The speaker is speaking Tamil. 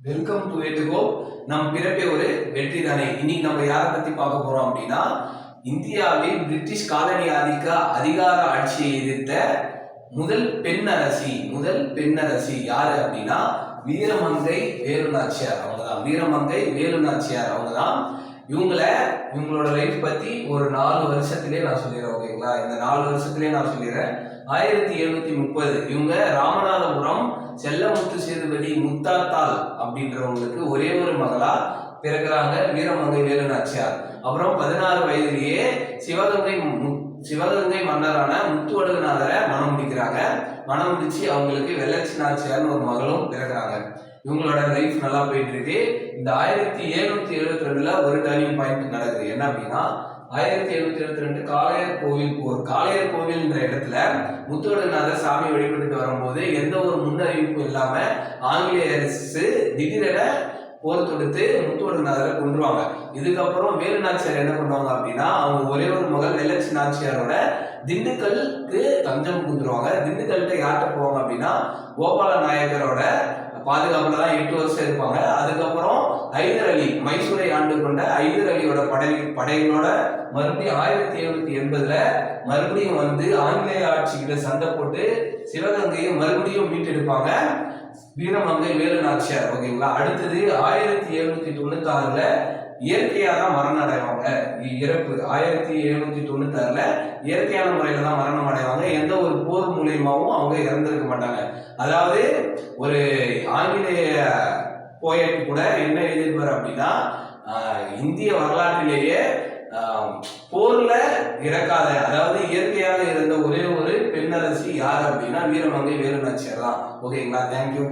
வெல்கம் டு எட்டுகோ நம் பிறப்பே ஒரு வெற்றி தானே? இன்னைக்கு நம்ம யாரை பத்தி பார்க்க போறோம் அப்படின்னா இந்தியாவில் பிரிட்டிஷ் காலனி ஆதிக்க அதிகார ஆட்சியை எதிர்த்த முதல் பெண் அரசி முதல் பெண் அரசி யாரு அப்படின்னா வீரமங்கை வேலுநாச்சியார். அவங்க தான் வீரமங்கை வேலுநாச்சியார். அவங்க தான் இவங்கள இவங்களோட லைஃப் பத்தி ஒரு நாலு வருஷத்திலே நான் சொல்லிடுறேன் ஓகேங்களா இந்த நாலு வருஷத்திலே நான் சொல்லிடுறேன். ஆயிரத்தி எழுநூத்தி முப்பது. இவங்க ராமநாதபுரம் செல்லமுத்து சேதுபதி முத்தாத்தாள் அப்படின்றவங்களுக்கு ஒரே ஒரு மகளா பிறகுறாங்க வீரமங்கை வேலுநாச்சியார். அப்புறம் பதினாறு வயதிலேயே சிவகங்கை மு- சிவகங்கை மன்னரான முத்துவடுகநாதரை மனம் முடிக்கிறாங்க. மனம் முடிச்சு அவங்களுக்கு வெள்ளச்சி நாச்சியார்னு ஒரு மகளும் பிறகுறாங்க இவங்களோட லைஃப் நல்லா போயிட்டு இருக்கு இந்த ஆயிரத்தி எழுநூத்தி எழுபத்தி ரெண்டுல ஒரு டர்னிங் பாயிண்ட் நடக்குது. என்ன அப்படின்னா ஆயிரத்தி எழுநூத்தி எழுபத்தி ரெண்டு காளையர் கோவில் போர். காளையர் கோவில்ன்ற இடத்துல முத்துவடுகநாதர் சாமி வழிபட்டுட்டு வரும்போது எந்த ஒரு முன்னறிவிப்பும் இல்லாம ஆங்கிலேய அரசு திடீரென போர் தொடுத்து முத்துவடநாதரை கொண்டுருவாங்க இதுக்கப்புறம் வேலு நாச்சியார் என்ன பண்ணுவாங்க அப்படின்னா அவங்க ஒரே ஒரு மகள் வெள்ளச்சி நாச்சியாரோட திண்டுக்கலுக்கு தஞ்சம் புகுந்துருவாங்க. திண்டுக்கல்கிட்ட யார்கிட்ட போவாங்க அப்படின்னா கோபால நாயக்கரோட பாதுகாப்புல தான் எட்டு வருஷம் இருப்பாங்க. அதுக்கப்புறம் ஹைதர் அலி மைசூரை ஆண்டு கொண்ட ஹைதர் அலியோட படை படைகளோட மறுபடியும் ஆயிரத்தி எழுநூத்தி எண்பதுல மறுபடியும் வந்து ஆங்கிலேய ஆட்சிக்கிட்ட சண்டை போட்டு சிவகங்கையை மறுபடியும் மீட்டெடுப்பாங்க. வீரமங்கை வேலு நாச்சியார் ஓகேங்களா? அடுத்தது ஆயிரத்தி எழுநூத்தி தொண்ணூத்தி ஆறுல இயற்கையா தான் மரணம் அடைவாங்க. இ- இறப்பு. ஆயிரத்தி எழுநூத்தி தொண்ணூத்தி ஆறுல இயற்கையான முறையில தான் மரணம் அடைவாங்க. எந்த ஒரு போர் மூலியமாவும் அவங்க இறந்திருக்க மாட்டாங்க. அதாவது ஒரு ஆங்கிலேய போயட் கூட என்ன எழுதியிருப்பார் அப்படின்னா இந்திய வரலாற்றிலேயே போர்ல இறக்காத அதாவது இயற்கையாக இருந்த ஒரே ஒரு பெண்ணரசி யார் அப்படின்னா வீரமங்கை வேலுநாச்சியார் தான். ஓகேங்களா? தேங்க்யூ